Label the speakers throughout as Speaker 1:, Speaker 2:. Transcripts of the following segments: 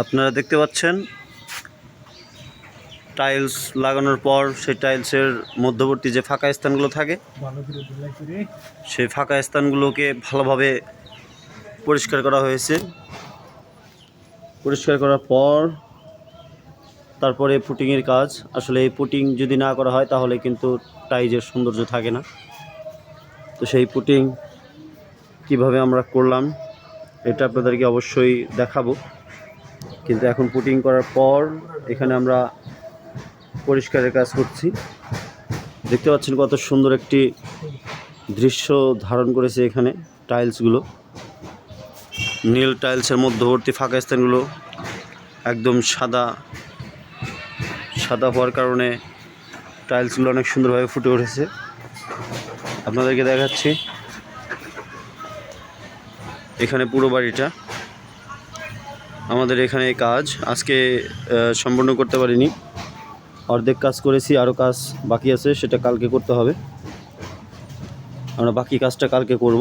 Speaker 1: আপনারা দেখতে পাচ্ছেন টাইলস লাগানোর পর সেই টাইলসের মধ্যবর্তী যে ফাঁকা স্থানগুলো থাকে সেই ফাঁকা স্থানগুলোকে ভালোভাবে পরিষ্কার করা হয়েছে। পরিষ্কার করার পর তারপরে পুটিংয়ের কাজ। আসলে এই পুটিং যদি না করা হয় তাহলে কিন্তু টাইজের সৌন্দর্য থাকে না। তো সেই পুটিং কীভাবে আমরা করলাম এটা আপনাদেরকে অবশ্যই দেখাবো। কিন্তু এখন পুটিং করার পর এখানে আমরা পরিষ্কারের কাজ করছি। দেখতে পাচ্ছেন কত সুন্দর একটি দৃশ্য ধারণ করেছে এখানে টাইলসগুলো নীল টাইলসের মধ্যবর্তী ফাঁকা স্থানগুলো একদম সাদা সাদা হওয়ার কারণে টাইলসগুলো অনেক সুন্দরভাবে ফুটে উঠেছে। আপনাদেরকে দেখাচ্ছি। এখানে পুরো বাড়িটা। আমাদের এখানে কাজ। আজকে সম্পূর্ণ করতে পারিনি। অর্ধেক কাজ করেছি আরও কাজ বাকি আছে, সেটা কালকে করতে হবে। আমরা বাকি কাজটা কালকে করব।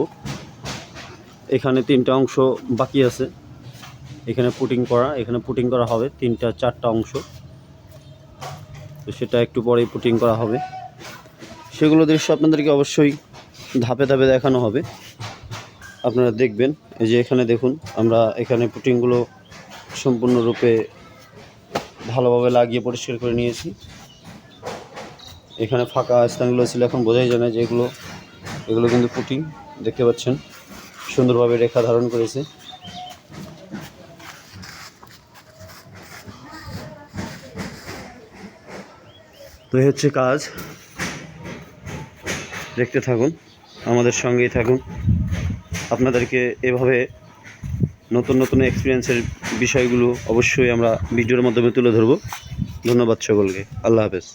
Speaker 1: এখানে তিনটা অংশ বাকি আছে। এখানে পুটিং করা, এখানে পুটিং করা হবে তিনটা, চারটা অংশ। তো সেটা একটু পরেই পুটিং করা হবে। সেগুলো দৃশ্য আপনাদেরকে অবশ্যই ধাপে ধাপে দেখানো হবে। আপনারা দেখবেন। এই যে এখানে দেখুন, আমরা এখানে পুটিংগুলো সম্পূর্ণরূপে ভালোভাবে লাগিয়ে পরিষ্কার করে নিয়েছি। এখানে ফাঁকা স্থানগুলো ছিল, এখন বোঝাই যায় না যে এগুলো এগুলো কিন্তু পুটিং দেখতে পাচ্ছেন? সুন্দরভাবে রেখা ধারণ করেছে। তো এই হচ্ছে কাজ। দেখতে থাকুন। আমাদের সঙ্গেই থাকুন। আপনাদেরকে এভাবে নতুন নতুন এক্সপিরিয়েন্সের বিষয়গুলো অবশ্যই আমরা ভিডিওর মাধ্যমে তুলে ধরবো। ধন্যবাদ সকলকে। আল্লাহ হাফেজ।